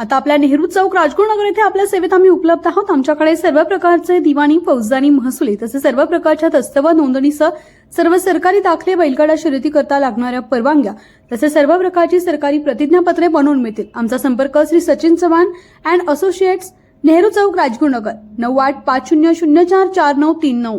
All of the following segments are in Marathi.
आता आपल्या नेहरू चौक राजगुरुनगर येथे आपल्या सेवेत आम्ही उपलब्ध आहोत. आमच्याकडे सर्व प्रकारचे दिवाणी फौजदारी महसुली तसेच सर्व प्रकारच्या दस्त नोंदणीसह सर्व सरकारी दाखले बैलगाडा शर्यती करता लागणाऱ्या परवानग्या तसेच सर्व प्रकारची सरकारी प्रतिज्ञापत्रे बनवून मिळतील. आमचा संपर्क श्री सचिन चव्हाण अँड असोसिएट्स नेहरू चौक राजगुरुनगर. नऊ आठ पाच शून्य शून्य चार चार नऊ तीन नऊ.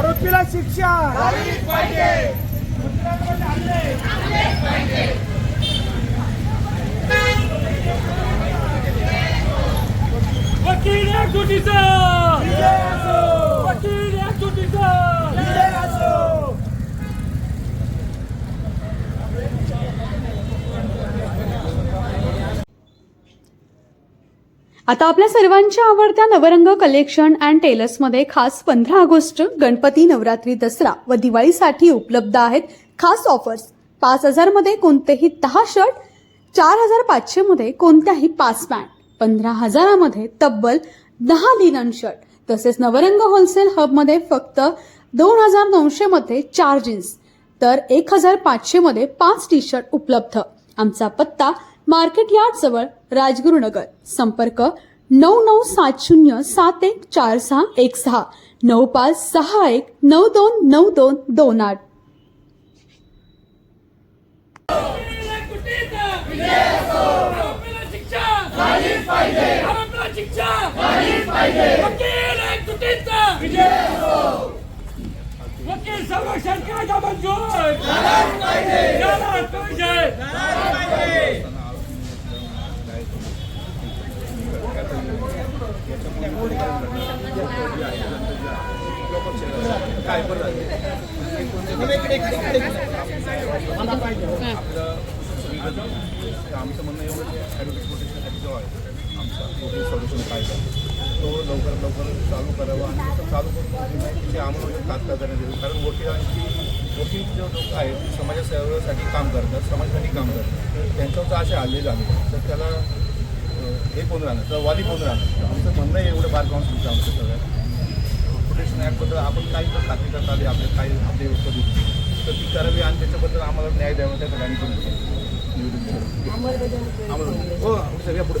आरोपीला शिक्षा. आता आपल्या सर्वांच्या आवडत्या नवरंग कलेक्शन अँड टेलर्समध्ये खास पंधरा ऑगस्ट गणपती नवरात्री दसरा व दिवाळीसाठी उपलब्ध आहेत खास ऑफर्स पाच हजारमध्ये कोणतेही दहा शर्ट चार हजार पाचशेमध्ये कोणत्याही पाच पॅन्ट पंधरा हजारामध्ये तब्बल दहा लिनन शर्ट तसेच नवरंग होलसेल हबमध्ये फक्त दोन हजार नऊशेमध्ये चार जीन्स तर एक हजार पाचशेमध्ये पाच टी शर्ट उपलब्ध. आमचा पत्ता मार्केट यार्ड जवळ राजगुरुनगर संपर्क नऊ नऊ सात शून्य सात एक चार सहा एक सहा. नऊ पाच सहा एक नऊ दोन नऊ दोन दोन आठ. आमचं म्हणणं एवढं ॲडव्होकेट प्रोटेक्शनसाठी जो आहे आमचा सोल्युशन कायदा तो लवकरात लवकर चालू करावा आणि चालू करून ते अंमलबजावणी तात्काळ करण्यात येईल कारण वकिलांची वकील जे लोक आहेत ते काम करतात समाजासाठी काम करतात त्यांच्यावर जर असे हल्ले झाले तर त्याला हे कोण राहणार तर वादी कोण राहणार तर आमचं म्हणणं एवढं बार सुद्धा आमचं सगळं. ॲक्टबद्दल आपण काही जर खात्री करता आली आपले काही आपले कधी तर ती करावी आणि त्याच्याबद्दल आम्हाला न्याय द्यावा त्या ठिकाणी पण हो सगळ्या पुढे